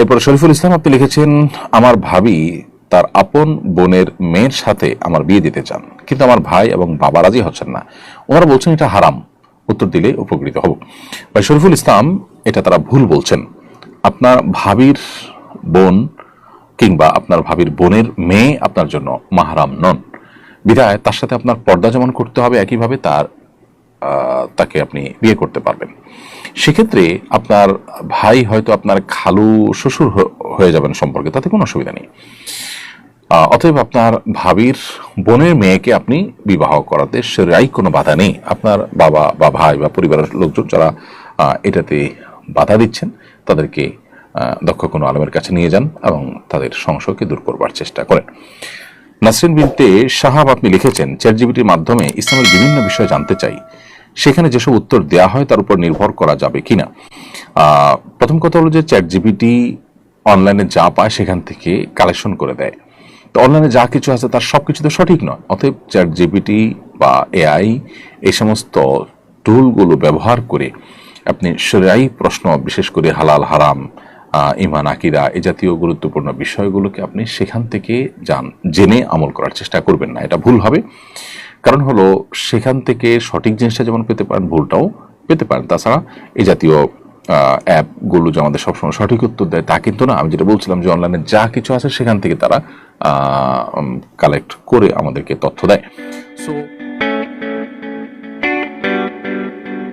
এরপর শরীফুল ইসলাম, আপনি লিখেছেন, আমার ভাবি তার আপন বোনের মেয়ের সাথে আমার বিয়ে দিতে চান, কিন্তু আমার ভাই এবং বাবা রাজি হচ্ছেন না। ওনারা বলছেন, এটা হারাম। উত্তর দিলে উপকৃত হব। ভাই শরীফুল ইসলাম, এটা তারা ভুল বলছেন। আপনার ভাবির বোন কিংবা আপনার ভাবির বোনের মেয়ে আপনার জন্য মাহারাম নন। বিধায় তার সাথে আপনার পর্দা যেমন করতে হবে, একইভাবে তার তাকে আপনি বিয়ে করতে পারবেন। সেক্ষেত্রে আপনার ভাই হয়তো আপনার খালু শ্বশুর হয়ে যাবেন সম্পর্কে, তাতে কোনো অসুবিধা নেই। অতএব আপনার ভাবির বোনের মেয়েকে আপনি বিবাহ করাতে সেরাই কোনো বাধা নেই। আপনার বাবা বা ভাই বা পরিবারের লোকজন যারা এটাতে বাধা দিচ্ছেন, তাদেরকে দক্ষ কোনো আলমের কাছে নিয়ে যান এবং তাদের সংশয়কে দূর করবার চেষ্টা করেন। নাসরিন বিনতে সাহাব আপনি লিখেছেন চ্যাট জিবিটির মাধ্যমে ইসলামের বিভিন্ন বিষয় জানতে চাই। সেখানে যেসব উত্তর দেয়া হয় তার উপর নির্ভর করা যাবে কিনা। প্রথম কথা হলো যে চ্যাট জিবিটি অনলাইনে যা পায় সেখান থেকে কালেকশন করে দেয়। তো অনলাইনে যা কিছু আছে তার সব কিছু তো সঠিক নয়। অতএব চ্যাট জিবিটি বা এআই এই সমস্ত টুলগুলো ব্যবহার করে আপনি সেরাই প্রশ্ন, বিশেষ করে হালাল, হারাম ইমান আকিরা এ জাতীয় গুরুত্বপূর্ণ বিষয়গুলোকে আপনি সেখান থেকে জান জেনে আমল করার চেষ্টা করবেন না। এটা ভুল হবে। কারণ হলো, সেখান থেকে সঠিক জিনিসটা যেমন পেতে পারেন, ভুলটাও পেতে পারেন। তাছাড়া এ জাতীয় অ্যাপগুলো যে আমাদের সবসময় সঠিক উত্তর দেয়, তা কিন্তু না। আমি যেটা বলছিলাম যে অনলাইনে যা কিছু আছে, সেখান থেকে তারা কালেক্ট করে আমাদেরকে তথ্য দেয়। সো